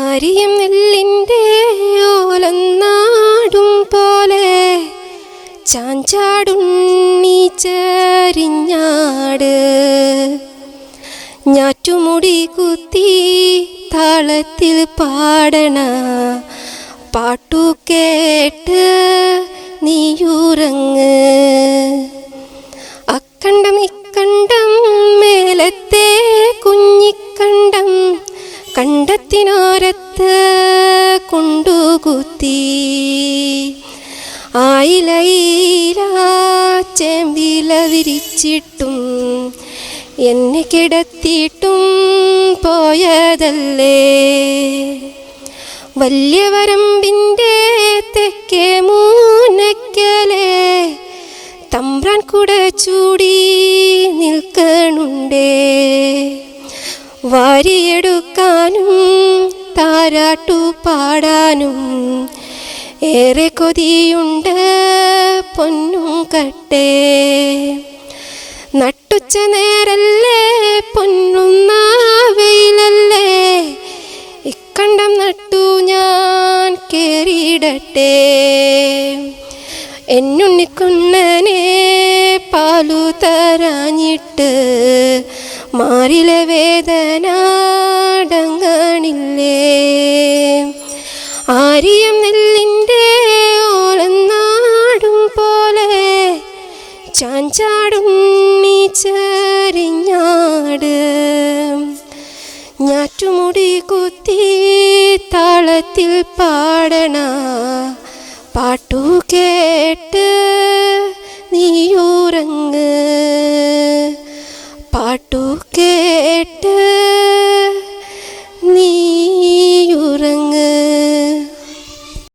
ആരിയം നെല്ലിന്റെ ഓലന്നാടും പോലെ ചാഞ്ചാടുണ്ണി ചരിഞ്ഞാട്. ഞാറ്റുമുടി കുത്തി താളത്തിൽ പാടണ പാട്ടു കേട്ട് നീയുറങ്ങ്. അക്കണ്ടം ഇക്കണ്ടം മേലത്തെ കുഞ്ഞിക്കണ്ടം കണ്ടത്തിനോരത്ത് കൊണ്ടുകുത്തി. ആയിലയില ചെമ്പില വിരിച്ചിട്ടും എന്നെ കിടത്തിയിട്ടും പോയതല്ലേ. വലിയ വരമ്പിന്റെ തെക്കേ മൂനക്കലേ തമ്പ്രാൻ കൂടെ ചൂടി നിൽക്കണുണ്ടേ. വാരിയെടുക്കാനും താരാട്ടു പാടാനും ഏറെ കൊതിയുണ്ട് പൊന്നും കട്ടേ. നട്ടുച്ച നേരല്ലേ പൊന്നുന്ന വെയിലല്ലേ ഇക്കണ്ടം നട്ടു ഞാൻ കേറിയിടട്ടെ. എന്നുണ്ണിക്കുണ്ണനെ പാലു തരാഞ്ഞിട്ട് മാറിലെ വേദന അടങ്ങണില്ലേ ആരിയം നെല്ലിന്റെ ഓലന്നാടും പോലെ ചാഞ്ചാടും നീ ചെറിഞ്ഞാട് ഞാറ്റുമുടി കുത്തി താളത്തിൽ പാടണ പാട്ടു കേട്ട് നീയുറങ്ങ് പാട്ടു